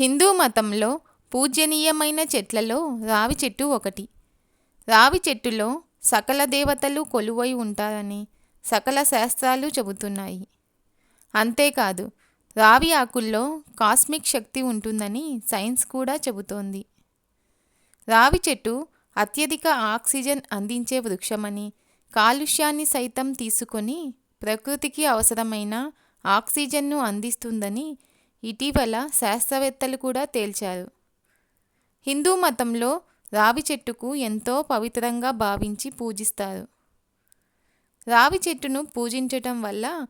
హిందూ మతంలో పూజనీయమైన చెట్లలో రావి చెట్టు ఒకటి. రావి చెట్టులో సకల దేవతలు కొలువై ఉంటారని సకల శాస్త్రాలు చెబుతున్నాయి. అంతేకాదు రావి ఆకుల్లో కాస్మిక్ శక్తి ఉంటుందని సైన్స్ కూడా చెబుతోంది. రావి చెట్టు అత్యధిక ఆక్సిజన్ అందించే వృక్షమని కాలుష్యాన్ని సైతం తీసుకొని ప్రకృతికి అవసరమైన ఆక్సిజన్ను అందిస్తుందని ఇటీవల శాస్త్రవేత్తలు కూడా తేల్చారు. హిందూ మతంలో రావి చెట్టుకు ఎంతో పవిత్రంగా భావించి పూజిస్తారు. రావి చెట్టును పూజించటం వల్ల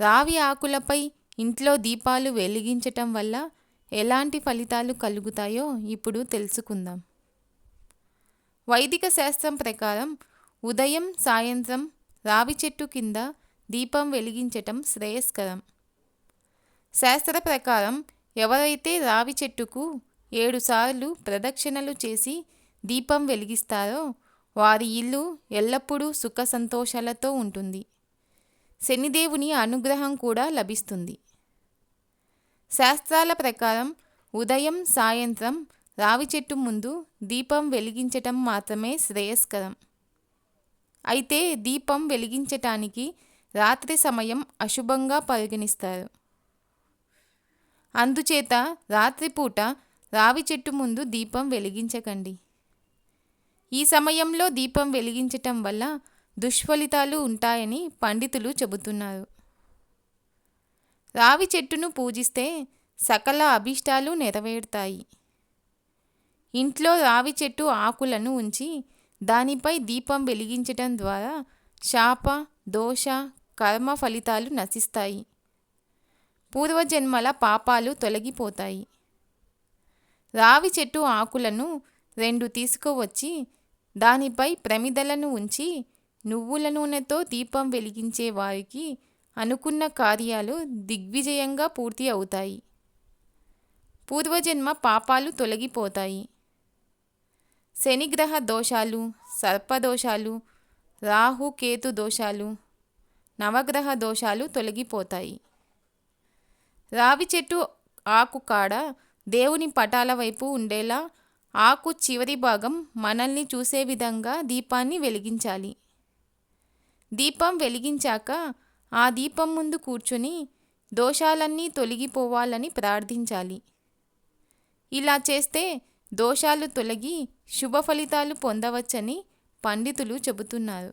రావి ఆకులపై ఇంట్లో దీపాలు వెలిగించటం వల్ల ఎలాంటి ఫలితాలు కలుగుతాయో ఇప్పుడు తెలుసుకుందాం. వైదిక శాస్త్రం ప్రకారం ఉదయం సాయంత్రం రావి చెట్టు కింద దీపం వెలిగించటం శ్రేయస్కరం. శాస్త్ర ప్రకారం ఎవరైతే రావి చెట్టుకు ఏడుసార్లు ప్రదక్షిణలు చేసి దీపం వెలిగిస్తారో వారి ఇల్లు ఎల్లప్పుడూ సుఖ సంతోషాలతో ఉంటుంది. శనిదేవుని అనుగ్రహం కూడా లభిస్తుంది. శాస్త్రాల ప్రకారం ఉదయం సాయంత్రం రావి చెట్టు ముందు దీపం వెలిగించటం మాత్రమే శ్రేయస్కరం. అయితే దీపం వెలిగించటానికి రాత్రి సమయం అశుభంగా పరిగణిస్తారు. అందుచేత రాత్రిపూట రావి చెట్టు ముందు దీపం వెలిగించకండి. ఈ సమయంలో దీపం వెలిగించటం వల్ల దుష్ఫలితాలు ఉంటాయని పండితులు చెబుతున్నారు. రావి చెట్టును పూజిస్తే సకల అభిష్టాలు నెరవేరుతాయి. ఇంట్లో రావి చెట్టు ఆకులను ఉంచి దానిపై దీపం వెలిగించటం ద్వారా శాప దోష కర్మ ఫలితాలు నశిస్తాయి. పూర్వజన్మల పాపాలు తొలగిపోతాయి. రావి చెట్టు ఆకులను రెండు తీసుకువచ్చి దానిపై ప్రమిదలను ఉంచి నువ్వుల నూనెతో దీపం వెలిగించే వారికి అనుకున్న కార్యాలు దిగ్విజయంగా పూర్తి అవుతాయి. పూర్వజన్మ పాపాలు తొలగిపోతాయి. శనిగ్రహ దోషాలు సర్పదోషాలు రాహు కేతు దోషాలు నవగ్రహ దోషాలు తొలగిపోతాయి. రావి చెట్టు ఆకు కాడ దేవుని పటాల వైపు ఉండేలా ఆకు చివరి భాగం మనల్ని చూసే విధంగా దీపాన్ని వెలిగించాలి. దీపం వెలిగించాక ఆ దీపం ముందు కూర్చుని దోషాలన్నీ తొలగిపోవాలని ప్రార్థించాలి. ఇలా చేస్తే దోషాలు తొలగి శుభ ఫలితాలు పొందవచ్చని పండితులు చెబుతున్నారు.